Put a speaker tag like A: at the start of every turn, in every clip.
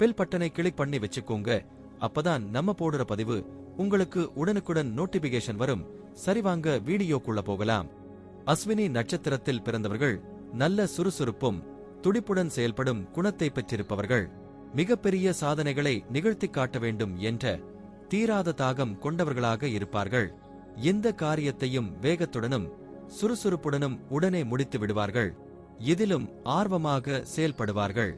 A: Bell பட்டனை click பண்ணி வச்சுக்கோங்க. அப்பதான் நம்ம போடுற பதிவு உங்களுக்கு உடனுக்குடன் நோட்டிபிகேஷன் வரும். சரிவாங்க வீடியோக்குள்ள போகலாம். அஸ்வினி நட்சத்திரத்தில் பிறந்தவர்கள் நல்ல சுறுசுறுப்பும் துடிப்புடன் செயல்படும் குணத்தை பெற்றிருப்பவர்கள். மிகப்பெரிய சாதனைகளை நிகழ்த்திக் காட்ட வேண்டும் என்ற தீராத தாகம் கொண்டவர்களாக இருப்பார்கள். எந்த காரியத்தையும் வேகத்துடனும் சுறுசுறுப்புடனும் உடனே முடித்து விடுவார்கள். இதிலும் ஆர்வமாக செயல்படுவார்கள்.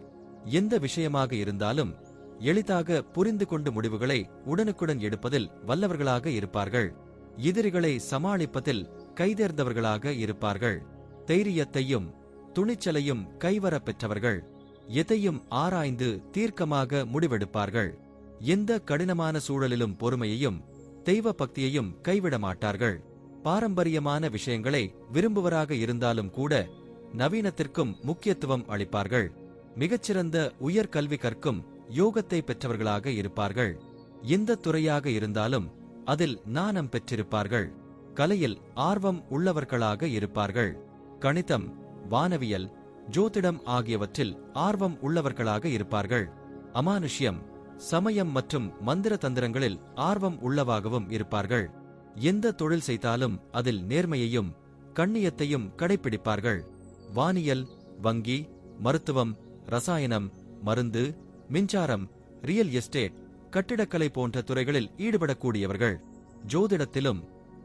A: எந்த விஷயமாக இருந்தாலும் எளிதாக புரிந்து கொண்டு முடிவுகளை உடனுக்குடன் எடுப்பதில் வல்லவர்களாக இருப்பார்கள். எதிரிகளை சமாளிப்பதில் கைதேர்ந்தவர்களாக இருப்பார்கள். தைரியத்தையும் துணிச்சலையும் கைவர பெற்றவர்கள் எதையும் ஆராய்ந்து தீர்க்கமாக முடிவெடுப்பார்கள். எந்த கடினமான சூழலிலும் பொறுமையையும் தெய்வ பக்தியையும் கைவிட மாட்டார்கள். பாரம்பரியமான விஷயங்களை விரும்புவராக இருந்தாலும் கூட நவீனத்திற்கும் முக்கியத்துவம் அளிப்பார்கள். மிகச்சிறந்த உயர்கல்வி கற்கும் யோகத்தை பெற்றவர்களாக இருப்பார்கள். எந்த துறையாக இருந்தாலும் அதில் நாணம் பெற்றிருப்பார்கள். கலையில் ஆர்வம் உள்ளவர்களாக இருப்பார்கள். கணிதம் வானவியல் ஜோதிடம் ஆகியவற்றில் ஆர்வம் உள்ளவர்களாக இருப்பார்கள். அமானுஷ்யம் சமயம் மற்றும் மந்திர தந்திரங்களில் ஆர்வம் உள்ளவாகவும் இருப்பார்கள். எந்த தொழில் செய்தாலும் அதில் நேர்மையையும் கண்ணியத்தையும் கடைபிடிப்பார்கள் வானியல் வங்கி மருத்துவம் ரசாயனம் மருந்து மின்சாரம் ரியல் எஸ்டேட் கட்டிடக்கலை போன்ற துறைகளில் ஈடுபடக்கூடியவர்கள் ஜோதிடத்திலும்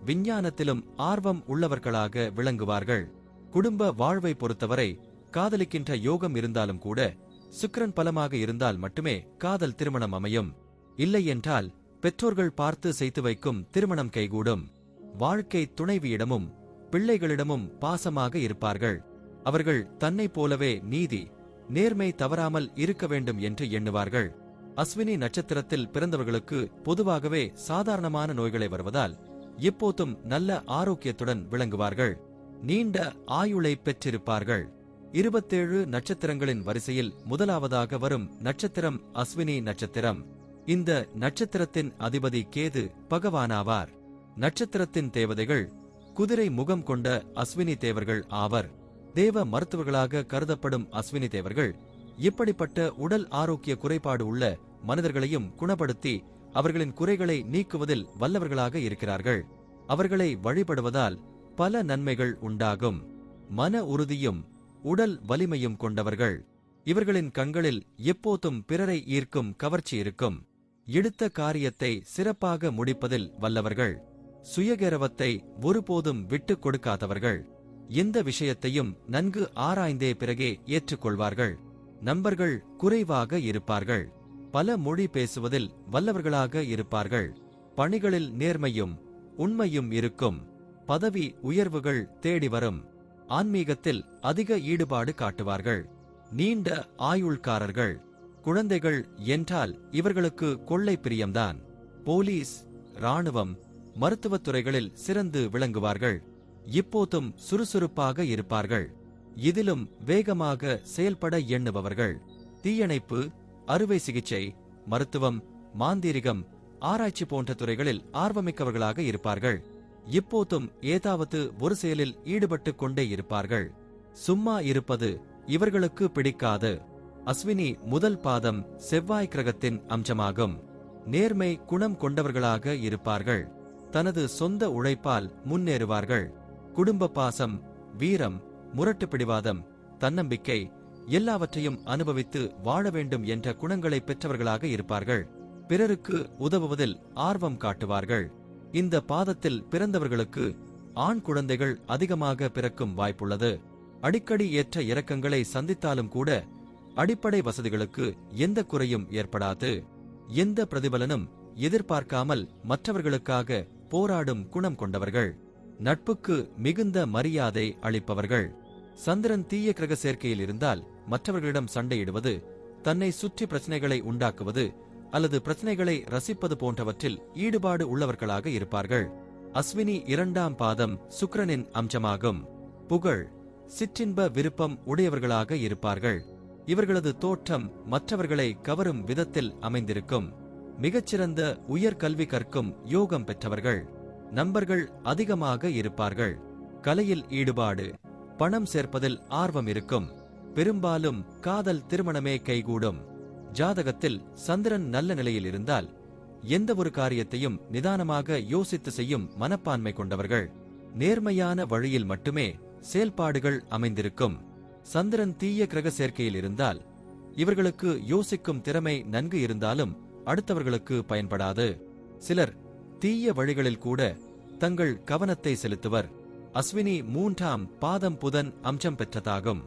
A: விஞ்ஞானத்திலும் ஆர்வம் உள்ளவர்களாக விளங்குவார்கள். குடும்ப வாழ்வை பொறுத்தவரை காதலிக்கின்ற யோகம் இருந்தாலும் கூட சுக்கிரன் பலமாக இருந்தால் மட்டுமே காதல் திருமணம் அமையும். இல்லை என்றால் பெற்றோர்கள் பார்த்து செய்து வைக்கும் திருமணம் கைகூடும். வாழ்க்கை துணைவியிடமும் பிள்ளைகளிடமும் பாசமாக இருப்பார்கள். அவர்கள் தன்னைப் போலவே நீதி நேர்மை தவறாமல் இருக்க வேண்டும் என்று எண்ணுவார்கள். அஸ்வினி நட்சத்திரத்தில் பிறந்தவர்களுக்கு பொதுவாகவே சாதாரணமான நோய்களை வருவதால் எப்போதும் நல்ல ஆரோக்கியத்துடன் விளங்குவார்கள். நீண்ட ஆயுளை பெற்றிருப்பார்கள். இருபத்தேழு நட்சத்திரங்களின் வரிசையில் முதலாவதாக வரும் நட்சத்திரம் அஸ்வினி நட்சத்திரம். இந்த நட்சத்திரத்தின் அதிபதி கேது பகவானாவார். நட்சத்திரத்தின் தேவதைகள் குதிரை முகம் கொண்ட அஸ்வினி தேவர்கள் ஆவர். தேவ மருத்துவர்களாக கருதப்படும் அஸ்வினி தேவர்கள் இப்படிப்பட்ட உடல் ஆரோக்கிய குறைபாடு உள்ள மனிதர்களையும் குணப்படுத்தி அவர்களின் குறைகளை நீக்குவதில் வல்லவர்களாக இருக்கிறார்கள். அவர்களை வழிபடுவதால் பல நன்மைகள் உண்டாகும். மன உறுதியும் உடல் வலிமையும் கொண்டவர்கள். இவர்களின் கண்களில் எப்போதும் பிறரை ஈர்க்கும் கவர்ச்சி இருக்கும். எடுத்த காரியத்தை சிறப்பாக முடிப்பதில் வல்லவர்கள். சுயகரவத்தை ஒருபோதும் விட்டுக் கொடுக்காதவர்கள். எந்த விஷயத்தையும் நன்கு ஆராய்ந்தே பிறகே ஏற்றுக்கொள்வார்கள். நண்பர்கள் குறைவாக இருப்பார்கள். பல மொழி பேசுவதில் வல்லவர்களாக இருப்பார்கள். பணிகளில் நேர்மையும் உண்மையும் இருக்கும். பதவி உயர்வுகள் தேடி வரும். ஆன்மீகத்தில் அதிக ஈடுபாடு காட்டுவார்கள். நீண்ட ஆயுள்காரர்கள். குழந்தைகள் என்றால் இவர்களுக்கு கொள்ளை பிரியம்தான். போலீஸ் ராணுவம் மருத்துவத் துறைகளில் சிறந்து விளங்குவார்கள். இப்போதும் சுறுசுறுப்பாக இருப்பார்கள். இதிலும் வேகமாக செயல்பட எண்ணுபவர்கள். தீயணைப்பு அறுவை சிகிச்சை மருத்துவம் மாந்தீரிகம் ஆராய்ச்சி போன்ற துறைகளில் ஆர்வமிக்கவர்களாக இருப்பார்கள். இப்போதும் ஏதாவது ஒரு செயலில் ஈடுபட்டுக் கொண்டே இருப்பார்கள். சும்மா இருப்பது இவர்களுக்கு பிடிக்காது. அஸ்வினி முதல் பாதம் செவ்வாய் கிரகத்தின் அம்சமாகும். நேர்மை குணம் கொண்டவர்களாக இருப்பார்கள். தனது சொந்த உழைப்பால் முன்னேறுவார்கள். குடும்ப பாசம் வீரம் முரட்டு பிடிவாதம் தன்னம்பிக்கை எல்லாவற்றையும் அனுபவித்து வாழ வேண்டும் என்ற குணங்களை பெற்றவர்களாக இருப்பார்கள். பிறருக்கு உதவுவதில் ஆர்வம் காட்டுவார்கள். இந்த பாதத்தில் பிறந்தவர்களுக்கு ஆண் குழந்தைகள் அதிகமாக பிறக்கும் வாய்ப்புள்ளது. அடிக்கடி ஏற்ற இறக்கங்களை சந்தித்தாலும் கூட அடிப்படை வசதிகளுக்கு எந்த குறையும் ஏற்படாது. எந்த பிரதிபலனும் எதிர்பார்க்காமல் மற்றவர்களுக்காக போராடும் குணம் கொண்டவர்கள். நட்புக்கு மிகுந்த மரியாதை அளிப்பவர்கள். சந்திரன் தீய கிரக சேர்க்கையில் இருந்தால் மற்றவர்களிடம் சண்டையிடுவது தன்னை சுற்றி பிரச்சனைகளை உண்டாக்குவது அல்லது பிரச்சனைகளை ரசிப்பது போன்றவற்றில் ஈடுபாடு உள்ளவர்களாக இருப்பார்கள். அஸ்வினி இரண்டாம் பாதம் சுக்கரனின் அம்சமாகும். புகழ் சிற்றின்ப விருப்பம் உடையவர்களாக இருப்பார்கள். இவர்களது தோற்றம் மற்றவர்களை கவரும் விதத்தில் அமைந்திருக்கும். மிகச்சிறந்த உயர் கல்வி கற்கும் யோகம் பெற்றவர்கள். நண்பர்கள் அதிகமாக இருப்பார்கள். கலையில் ஈடுபாடு பணம் சேர்ப்பதில் ஆர்வம் இருக்கும். பெரும்பாலும் காதல் திருமணமே கைகூடும். ஜாதகத்தில் சந்திரன் நல்ல நிலையில் இருந்தால் எந்த ஒரு காரியத்தையும் நிதானமாக யோசித்து செய்யும் மனப்பான்மை கொண்டவர்கள். நேர்மையான வழியில் மட்டுமே செயல்பாடுகள் அமைந்திருக்கும். சந்திரன் தீய கிரக சேர்க்கையில் இருந்தால் இவர்களுக்கு யோசிக்கும் திறமை நன்கு இருந்தாலும் அடுத்தவர்களுக்கு பயன்படாது. சிலர் தீய வழிகளில் கூட தங்கள் கவனத்தை செலுத்துவர். அஸ்வினி மூன்றாம் பாதம் புதன் அம்சம் பெற்றதாகும்.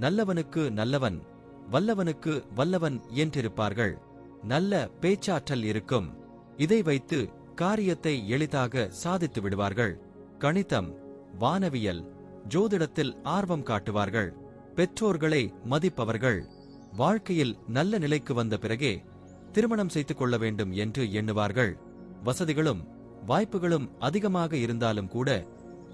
A: நல்லவனுக்கு நல்லவன் வல்லவனுக்கு வல்லவன் என்றிருப்பார்கள். நல்ல பேச்சாற்றல் இருக்கும். இதை வைத்து காரியத்தை எளிதாக சாதித்து விடுவார்கள். கணிதம் வானவியல் ஜோதிடத்தில் ஆர்வம் காட்டுவார்கள். பெற்றோர்களை மதிப்பவர்கள். வாழ்க்கையில் நல்ல நிலைக்கு வந்த பிறகே திருமணம் செய்து கொள்ள வேண்டும் என்று எண்ணுவார்கள். வசதிகளும் வாய்ப்புகளும் அதிகமாக இருந்தாலும் கூட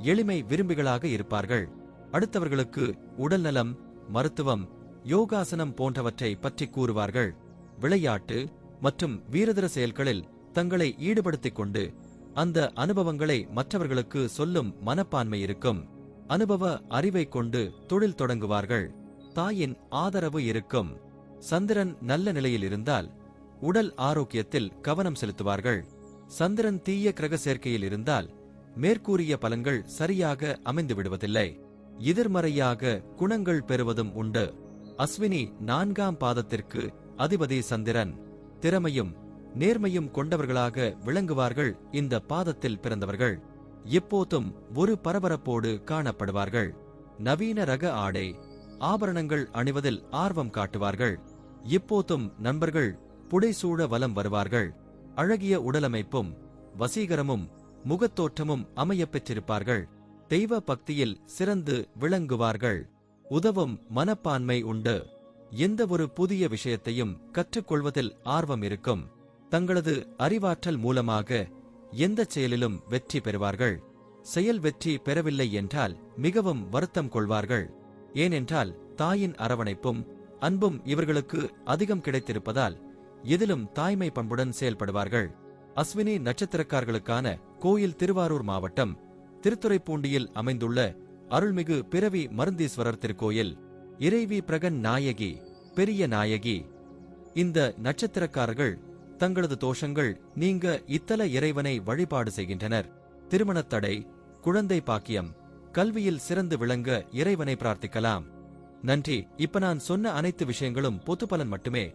A: எளிமை விரும்பிகளாக இருப்பார்கள். அடுத்தவர்களுக்கு உடல்நலம் மருத்துவம் யோகாசனம் போன்றவற்றை பற்றி கூறுவார்கள். விளையாட்டு மற்றும் வீரதர செயல்களில் தங்களை ஈடுபடுத்திக் கொண்டு அந்த அனுபவங்களை மற்றவர்களுக்கு சொல்லும் மனப்பான்மை இருக்கும். அனுபவ அறிவை கொண்டு தொழில் தொடங்குவார்கள். தாயின் ஆதரவு இருக்கும். சந்திரன் நல்ல நிலையில் இருந்தால் உடல் ஆரோக்கியத்தில் கவனம் செலுத்துவார்கள். சந்திரன் தீய கிரக சேர்க்கையில் இருந்தால் மேற்கூறிய பலன்கள் சரியாக அமைந்து விடுவதில்லை. எதிர்மறையாக குணங்கள் பெறுவதும் உண்டு. அஸ்வினி நான்காம் பாதத்திற்கு அதிபதி சந்திரன். திறமையும் நேர்மையும் கொண்டவர்களாக விளங்குவார்கள் இந்த பாதத்தில் பிறந்தவர்கள். எப்போதும் ஒரு பரபரப்போடு காணப்படுவார்கள். நவீன ரக ஆடை ஆபரணங்கள் அணிவதில் ஆர்வம் காட்டுவார்கள். இப்போதும் நண்பர்கள் புடைசூழ வலம் வருவார்கள். அழகிய உடலமைப்பும் வசீகரமும் முகத்தோற்றமும் அமையப் பெற்றிருப்பார்கள். தெய்வ பக்தியில் சிறந்து விளங்குவார்கள். உதவும் மனப்பான்மை உண்டு. எந்த ஒரு புதிய விஷயத்தையும் கற்றுக்கொள்வதில் ஆர்வம் இருக்கும். தங்களது அறிவாற்றல் மூலமாக எந்த செயலிலும் வெற்றி பெறுவார்கள். செயல் வெற்றி பெறவில்லை என்றால் மிகவும் வருத்தம் கொள்வார்கள். ஏனென்றால் தாயின் அரவணைப்பும் அன்பும் இவர்களுக்கு அதிகம் கிடைத்திருப்பதால் எதிலும் தாய்மை பண்புடன் செயல்படுவார்கள். அஸ்வினி நட்சத்திரக்காரர்களுக்கான கோயில் திருவாரூர் மாவட்டம் திருத்துறைப்பூண்டியில் அமைந்துள்ள அருள்மிகு பிறவி மருந்தீஸ்வரர் திருக்கோயில் இறைவி பிரகன் நாயகி பெரிய நாயகி. இந்த நட்சத்திரக்காரர்கள் தங்களது தோஷங்கள் நீங்க இத்தல இறைவனை வழிபாடு செய்கின்றனர். திருமணத் தடை குழந்தை பாக்கியம் கல்வியில் சிறந்து விளங்க இறைவனை பிரார்த்திக்கலாம். நன்றி. இப்ப நான் சொன்ன அனைத்து விஷயங்களும் பொது பலன் மட்டுமே.